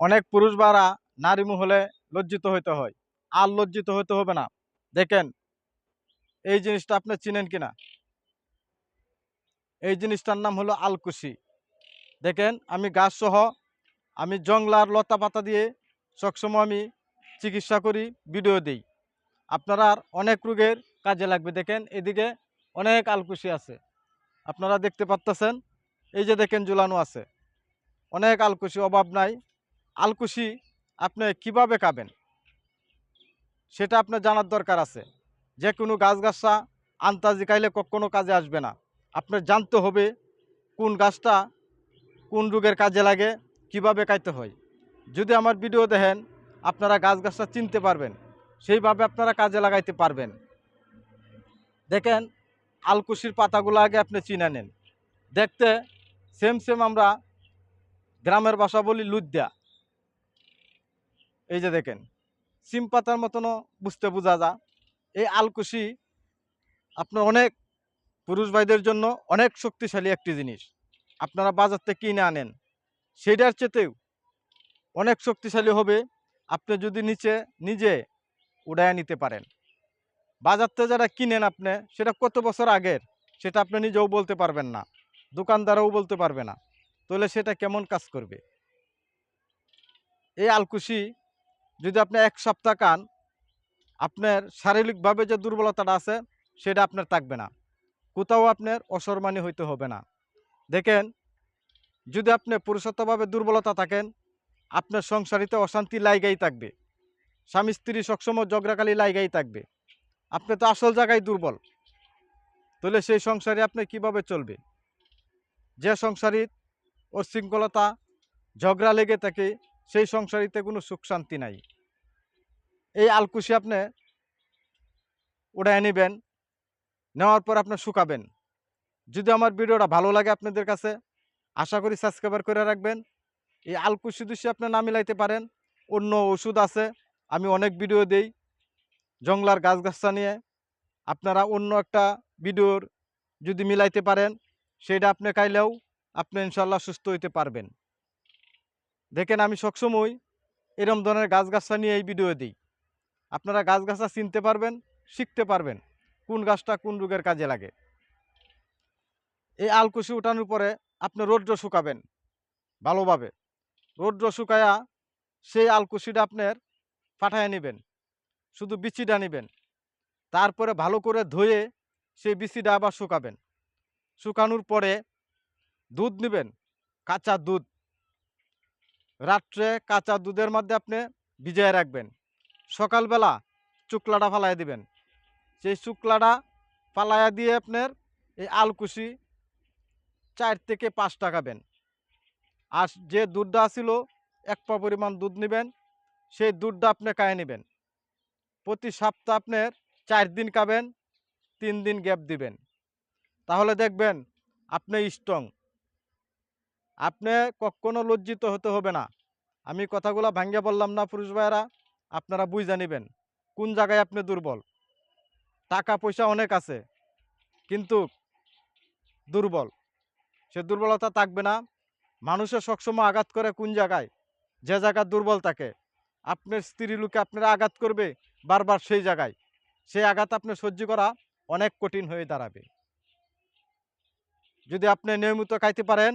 অনেক পুরুষ বারা নারী মহলে লজ্জিত হইতে হয়। আর লজ্জিত হতে হবে না। দেখেন, এই জিনিসটা আপনি চিনেন কিনা? এই জিনিসটার নাম হলো আলকুশি। দেখেন, আমি গাছ সহ আমি জংলার লতা পাতা দিয়ে সবসময় আমি চিকিৎসা করি, ভিডিও দিই। আপনারা অনেক রোগের কাজে লাগবে। দেখেন, এদিকে অনেক আলকুশি আছে। আপনারা দেখতে পাচ্তেছেন এই যে দেখেন, ঝুলানো আছে। অনেক আলকুশি, অভাব নাই। আলকুশি আপনি কীভাবে খাবেন? সেটা আপনার জানার দরকার আছে। যে কোনো গাছ গাছা আন্তাজি খাইলে কখনো কাজে আসবে না। আপনার জানতে হবে কোন গাছটা কোন রোগের কাজে লাগে, কীভাবে খাইতে হয়। যদি আমার ভিডিও দেখেন, আপনারা গাছ গাছটা চিনতে পারবেন, সেইভাবে আপনারা কাজে লাগাইতে পারবেন। দেখেন, আলকুশির পাতাগুলো আগে আপনি চিনে নেন। দেখতে সেম সেম আমরা গ্রামের ভাষা বলি লুদ্যা এই যে দেখেন, সিম পাতার মতনও বুঝতে বোঝা যা এই আলকুশি আপনার অনেক পুরুষ ভাইদের জন্য অনেক শক্তিশালী একটি জিনিস। আপনারা বাজার থেকে কিনে আনেন সেটার চেতেও অনেক শক্তিশালী হবে। আপনি যদি নিচে, নিজে উড়ায় নিতে পারেন। বাজার থেকে যারা কিনেন আপনি, সেটা কত বছর আগের, সেটা আপনি নিজেও বলতে পারবেন না। দোকানদারও বলতে পারবে না। তাহলে সেটা কেমন কাজ করবে? এই আলকুশি যদি আপনি এক সপ্তাহ খান, আপনার শারীরিকভাবে যে দুর্বলতাটা আছে, সেটা আপনার থাকবে না। কোথাও আপনার অসরমানি হইতে হবে না। দেখেন, যদি আপনি পুরুষত্বভাবে দুর্বলতা থাকেন, আপনার সংসারিতে অশান্তি লাইগাই থাকবে। স্বামী স্ত্রী সবসময় জগরাকালি লাইগাই থাকবে। আপনি তো আসল জায়গায় দুর্বল। তাহলে সেই সংসারে আপনি কীভাবে চলবে? যে সংসারিত ও শৃঙ্খলতা ঝগড়া লেগে থাকে সেই সংসারিতে কোনো সুখ শান্তি নাই। এই আলকুশি আপনি উড়ায় নেবেন, নেওয়ার পর আপনি শুকাবেন। যদি আমার ভিডিওটা ভালো লাগে আপনাদের কাছে, আশা করি সাবস্ক্রাইবার করে রাখবেন। এই আলকুশি দুষি আপনি না মিলাইতে পারেন, অন্য ওষুধ আছে, আমি অনেক ভিডিও দেই জংলার গাছ গাছটা নিয়ে। আপনারা অন্য একটা ভিডিওর যদি মিলাইতে পারেন সেটা আপনি খাইলেও আপনি ইনশাল্লাহ সুস্থ হইতে পারবেন। দেখেন আমি সবসময় এরম ধরনের গাছ গাছটা নিয়ে এই ভিডিও দিই। আপনারা গাছ গাছা চিনতে পারবেন, শিখতে পারবেন কোন গাছটা কোন রোগের কাজে লাগে। এই আলকুশি উঠানোর পরে আপনি রৌদ্র শুকাবেন ভালোভাবে। রৌদ্র শুকায়া সেই আলকুশিটা আপনার পাঠায় নেবেন, শুধু বিচিটা নেবেন। তারপরে ভালো করে ধুয়ে সেই বিচিটা আবার শুকাবেন। শুকানোর পরে দুধ নেবেন, কাঁচা দুধ। রাত্রে কাঁচা দুধের মধ্যে আপনি ভিজিয়ে রাখবেন। সকালবেলা চুকলাটা ফালাই দিবেন। সেই শুক্লাটা ফালাইয়া দিয়ে আপনার এই আলকুশি চার থেকে পাঁচ টাকাবেন আর যে দুধটা ছিল, এক পা পরিমাণ দুধ নেবেন, সেই দুধটা আপনি কায়ে নেবেন। প্রতি সপ্তাহ আপনার চার দিন খাবেন তিন দিন গ্যাপ দিবেন। তাহলে দেখবেন আপনি স্ট্রং আপনি কখনো লজ্জিত হতে হবে না। আমি কথাগুলো ভাঙ্গে বললাম না, পুরুষ ভাইয়েরা, আপনারা বুঝে নেবেন কোন জায়গায় আপনি দুর্বল। টাকা পয়সা অনেক আছে, কিন্তু দুর্বল। সে দুর্বলতা থাকবে না। মানুষের সবসময় আঘাত করে কোন জায়গায়? যে জায়গা দুর্বল থাকে। আপনার স্ত্রী লোকে আপনারা আঘাত করবে বারবার সেই জায়গায়। সেই আঘাত আপনি সহ্য করা অনেক কঠিন হয়ে দাঁড়াবে। যদি আপনি নিয়মিত খাইতে পারেন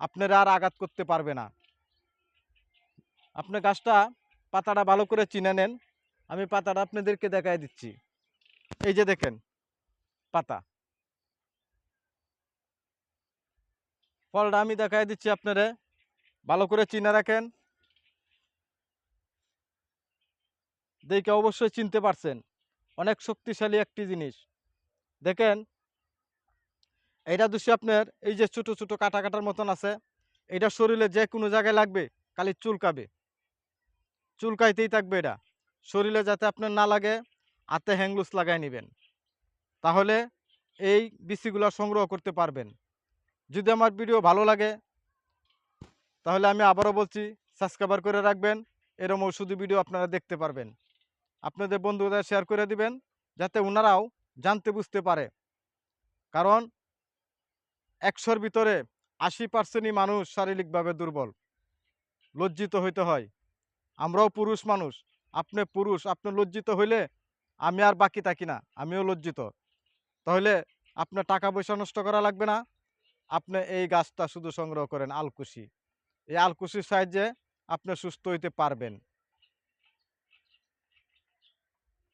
আপনারা আর আঘাত করতে পারবে না। আপনি গাছটা পাতাটা ভালো করে চিনে নেন। আমি পাতাটা আপনাদেরকে দেখাই দিচ্ছি। এই যে দেখেন, পাতা। ফলটা আমি দেখাই দিচ্ছি আপনারে। ভালো করে চিনে রাখেন। দেখে অবশ্যই চিনতে পারছেন। অনেক শক্তিশালী একটি জিনিস। দেখেন এটা দুষি আপনার, এই যে ছোটো ছোটো কাটা কাটার মতন আছে এটা শরীরে যে কোনো জায়গায় লাগবে, খালি চুলকাবে। চুলকাইতেই থাকবে এটা শরীরে যাতে আপনার না লাগে, হাতে হ্যাংলুস লাগাই নেবেন। তাহলে এই বিচিগুলো সংগ্রহ করতে পারবেন। যদি আমার ভিডিও ভালো লাগে, তাহলে আমি আবারও বলছি সাবস্ক্রাইবার করে রাখবেন, এরম ওষুধ ভিডিও আপনারা দেখতে পারবেন। আপনাদের বন্ধুদের শেয়ার করে দিবেন, যাতে ওনারাও জানতে বুঝতে পারে। কারণ একশোর ভিতরে আশি পার্সেন্টই মানুষ শারীরিকভাবে দুর্বল। লজ্জিত হইতে হয়। আমরাও পুরুষ মানুষ। আপনি পুরুষ, আপনি লজ্জিত হইলে আমি আর বাকি থাকি না, আমিও লজ্জিত। তাহলে আপনার টাকা পয়সা নষ্ট করা লাগবে না। আপনি এই গাছটা শুধু সংগ্রহ করেন আলকুশি। এই আলকুশির সাহায্যে আপনি সুস্থ হইতে পারবেন।